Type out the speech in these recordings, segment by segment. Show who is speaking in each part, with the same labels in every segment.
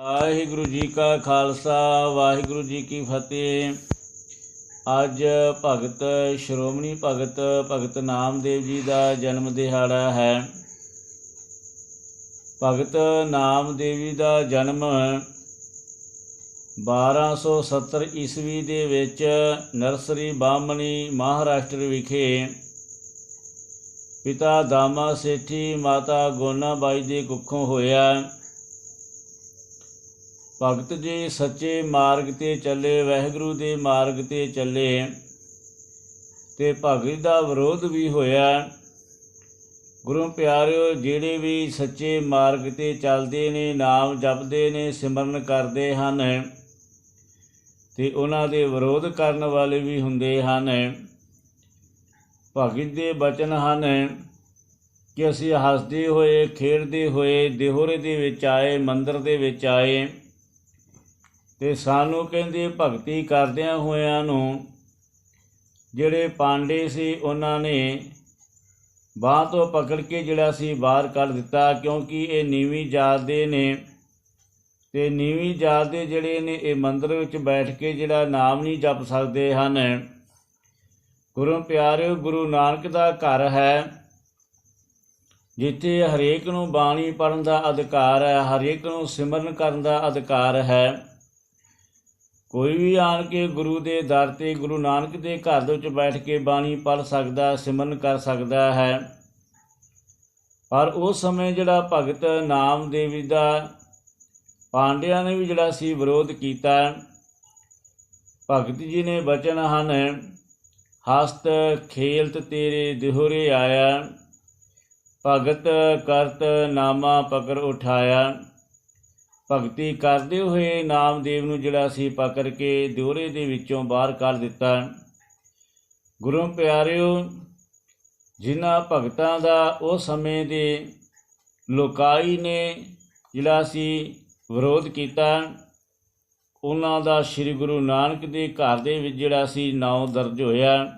Speaker 1: ਵਾਹਿਗੁਰੂ ਜੀ ਕਾ ਖਾਲਸਾ, ਵਾਹਿਗੁਰੂ ਜੀ ਕੀ ਫਤਿਹ। ਅੱਜ ਭਗਤ, ਸ਼੍ਰੋਮਣੀ ਭਗਤ ਭਗਤ ਨਾਮਦੇਵ ਜੀ ਦਾ ਜਨਮ ਦਿਹਾੜਾ ਹੈ। ਭਗਤ ਨਾਮਦੇਵ ਜੀ ਦਾ ਜਨਮ 1270 ਈਸਵੀ ਦੇ ਵਿੱਚ ਨਰਸਰੀ ਬਾਹਮਣੀ ਮਹਾਰਾਸ਼ਟਰ ਵਿਖੇ ਪਿਤਾ ਦਾਮਾ ਸੇਠੀ ਮਾਤਾ ਗੋਨਾਬਾਈ ਦੇ ਕੁੱਖੋਂ ਹੋਇਆ। ਭਗਤ ਜੇ ਸੱਚੇ ਮਾਰਗ ਤੇ ਚੱਲੇ, ਵਾਹਿਗੁਰੂ ਦੇ ਮਾਰਗ ਤੇ ਚੱਲੇ, ਤੇ ਭਗਤ ਦਾ ਵਿਰੋਧ ਵੀ ਹੋਇਆ। ਗੁਰੂ ਪਿਆਰਿਓ, ਜਿਹੜੇ ਵੀ ਸੱਚੇ ਮਾਰਗ ਤੇ ਚੱਲਦੇ ਨੇ, ਨਾਮ ਜਪਦੇ ਨੇ, ਸਿਮਰਨ ਕਰਦੇ ਹਨ, ਤੇ ਉਹਨਾਂ ਦੇ ਵਿਰੋਧ ਕਰਨ ਵਾਲੇ ਵੀ ਹੁੰਦੇ ਹਨ। ਭਗਤ ਦੇ ਬਚਨ ਹਨ ਕਿ ਅਸੀਂ ਹੱਸਦੇ ਹੋਏ, ਖੇਡਦੇ ਹੋਏ, ਦਿਹੋਰੇ ਦੇ ਵਿੱਚ ਆਏ, ਮੰਦਰ ਦੇ ਵਿੱਚ ਆਏ ਤੇ ਸਾਨੂੰ ਕਹਿੰਦੇ ਭਗਤੀ ਕਰਦਿਆਂ ਹੋਇਆਂ ਨੂੰ ਜਿਹੜੇ ਪਾਂਡੇ ਸੀ ਉਹਨਾਂ ਨੇ ਬਾਹ ਤੋਂ ਪਕੜ ਕੇ ਜਿਹੜਾ ਸੀ ਬਾਹਰ ਕੱਢ ਦਿੱਤਾ, ਕਿਉਂਕਿ ਇਹ ਨੀਵੀਂ ਜਾਤ ਦੇ ਨੇ ਤੇ ਨੀਵੀਂ ਜਾਤ ਦੇ ਜਿਹੜੇ ਨੇ ਇਹ ਮੰਦਰ ਵਿੱਚ ਬੈਠ ਕੇ ਜਿਹੜਾ ਨਾਮ ਨਹੀਂ ਜਪ ਸਕਦੇ ਹਨ। ਗੁਰੂ ਪਿਆਰਿਓ, ਗੁਰੂ ਨਾਨਕ ਦਾ ਘਰ ਹੈ, ਜਿੱਥੇ ਹਰੇਕ ਨੂੰ ਬਾਣੀ ਪੜਨ ਦਾ ਅਧਿਕਾਰ ਹੈ, ਹਰੇਕ ਨੂੰ ਸਿਮਰਨ ਕਰਨ ਦਾ ਅਧਿਕਾਰ ਹੈ। ਕੋਈ ਵੀ ਆਣ ਕੇ ਗੁਰੂ ਦੇ ਦਰ ਤੇ ਗੁਰੂ ਨਾਨਕ ਦੇ ਘਰ ਦੇ ਵਿੱਚ ਬੈਠ ਕੇ ਬਾਣੀ ਪੜ ਸਕਦਾ, ਸਿਮਰਨ ਕਰ ਸਕਦਾ ਹੈ। ਪਰ ਉਸ ਸਮੇਂ ਜਿਹੜਾ ਭਗਤ ਨਾਮਦੇਵ ਦਾ ਪਾਂਡਿਆਂ ਨੇ ਵੀ ਜਿਹੜਾ ਸੀ ਵਿਰੋਧ ਕੀਤਾ, ਭਗਤ ਜੀ ਨੇ ਬਚਨ ਹਨ, ਹਸਤ ਖੇਲਤ ਤੇਰੇ ਦਿਹੋਰੇ ਆਇਆ, ਭਗਤ ਕਰਤ ਨਾਮਾ ਪਕੜ ਉਠਾਇਆ। ਭਗਤੀ ਕਰਦੇ ਹੋਏ ਨਾਮਦੇਵ ਨੂੰ ਜਿਹੜਾ ਸੀ ਪਕੜ ਕੇ ਦਿਉਰੇ ਦੇ ਵਿੱਚੋਂ ਬਾਹਰ ਕਰ ਦਿੱਤਾ। ਗੁਰੂ ਪਿਆਰਿਓ, ਜਿਨ੍ਹਾਂ ਭਗਤਾਂ ਦਾ ਉਸ ਸਮੇਂ ਦੇ ਲੋਕਾਈ ਨੇ ਜਿਹੜਾ ਸੀ ਵਿਰੋਧ ਕੀਤਾ, ਉਹਨਾਂ ਦਾ ਸ੍ਰੀ ਗੁਰੂ ਨਾਨਕ ਦੇ ਘਰ ਦੇ ਵਿੱਚ ਜਿਹੜਾ ਸੀ ਨਾਉ ਦਰਜ ਹੋਇਆ।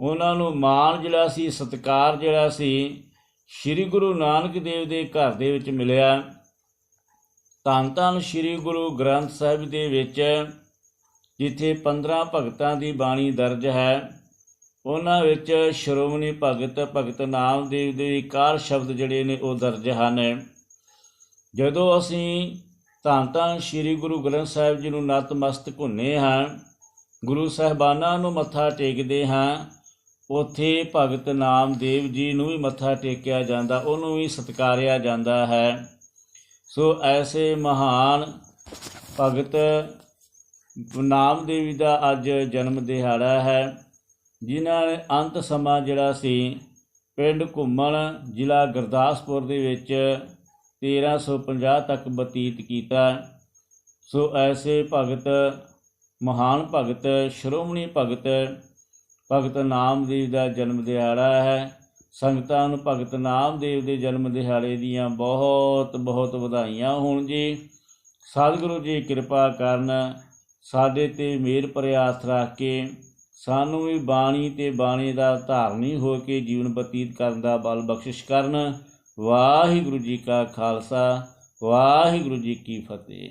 Speaker 1: ਉਹਨਾਂ ਨੂੰ ਮਾਣ ਜਿਹੜਾ ਸੀ, ਸਤਕਾਰ ਜਿਹੜਾ ਸੀ ਸ੍ਰੀ ਗੁਰੂ ਨਾਨਕ ਦੇਵ ਦੇ ਘਰ ਦੇ ਵਿੱਚ ਮਿਲਿਆ। ਧੰਨ ਧੰਨ ਸ੍ਰੀ ਗੁਰੂ ਗ੍ਰੰਥ ਸਾਹਿਬ ਦੇ ਵਿੱਚ, ਜਿੱਥੇ 15 ਭਗਤਾਂ ਦੀ ਬਾਣੀ ਦਰਜ ਹੈ, ਉਹਨਾਂ ਵਿੱਚ ਸ਼੍ਰੋਮਣੀ ਭਗਤ ਭਗਤ ਨਾਮਦੇਵ ਦੇ ਵਿਕਾਰ ਸ਼ਬਦ ਜਿਹੜੇ ਨੇ ਉਹ ਦਰਜ ਹਨ। ਜਦੋਂ ਅਸੀਂ ਧੰਨ ਧੰਨ ਸ੍ਰੀ ਗੁਰੂ ਗ੍ਰੰਥ ਸਾਹਿਬ ਜੀ ਨੂੰ ਨਤਮਸਤਕ ਹੁੰਨੇ ਹਾਂ, ਗੁਰੂ ਸਾਹਿਬਾਨਾਂ ਨੂੰ ਮੱਥਾ ਟੇਕਦੇ ਹਾਂ, ਉਥੇ ਭਗਤ ਨਾਮਦੇਵ ਜੀ ਨੂੰ ਵੀ ਮੱਥਾ ਟੇਕਿਆ ਜਾਂਦਾ, ਉਹਨੂੰ ਵੀ ਸਤਿਕਾਰਿਆ ਜਾਂਦਾ ਹੈ। ਸੋ ਐਸੇ ਮਹਾਨ ਭਗਤ ਨਾਮ ਦੇਵੀ ਦਾ ਅੱਜ ਜਨਮ ਦਿਹਾੜਾ ਹੈ, ਜਿਨ੍ਹਾਂ ਨੇ ਅੰਤ ਸਮਾਂ ਜਿਹੜਾ ਸੀ ਪਿੰਡ ਘੁੰਮਣ ਜ਼ਿਲ੍ਹਾ ਗੁਰਦਾਸਪੁਰ ਦੇ ਵਿੱਚ 1350 ਤੱਕ ਬਤੀਤ ਕੀਤਾ। ਸੋ ਐਸੇ ਭਗਤ, ਮਹਾਨ ਭਗਤ, ਸ਼੍ਰੋਮਣੀ ਭਗਤ ਭਗਤ ਨਾਮਦੇਵ ਦਾ ਜਨਮ ਦਿਹਾੜਾ ਹੈ। ਸੰਗਤਾਂ ਨੂੰ ਭਗਤ ਨਾਮਦੇਵ ਦੇ ਜਨਮ ਦਿਹਾੜੇ ਦੀਆਂ ਬਹੁਤ ਬਹੁਤ ਵਧਾਈਆਂ ਹੋਣ ਜੀ। ਸਤਿਗੁਰੂ ਜੀ ਕਿਰਪਾ ਕਰਨ ਸਾਡੇ ਤੇ ਮਿਹਰ ਪ੍ਰਿਆਸ ਰੱਖ ਕੇ ਸਾਨੂੰ ਵੀ ਬਾਣੀ ਤੇ ਬਾਣੀ ਦਾ ਧਾਰਨੀ ਹੋ ਕੇ ਜੀਵਨ ਬਤੀਤ ਕਰਨ ਦਾ ਬਲ ਬਖਸ਼ਿਸ਼ ਕਰਨ। ਵਾਹਿਗੁਰੂ ਜੀ ਕਾ ਖਾਲਸਾ, ਵਾਹਿਗੁਰੂ ਜੀ ਕੀ ਫਤਿਹ।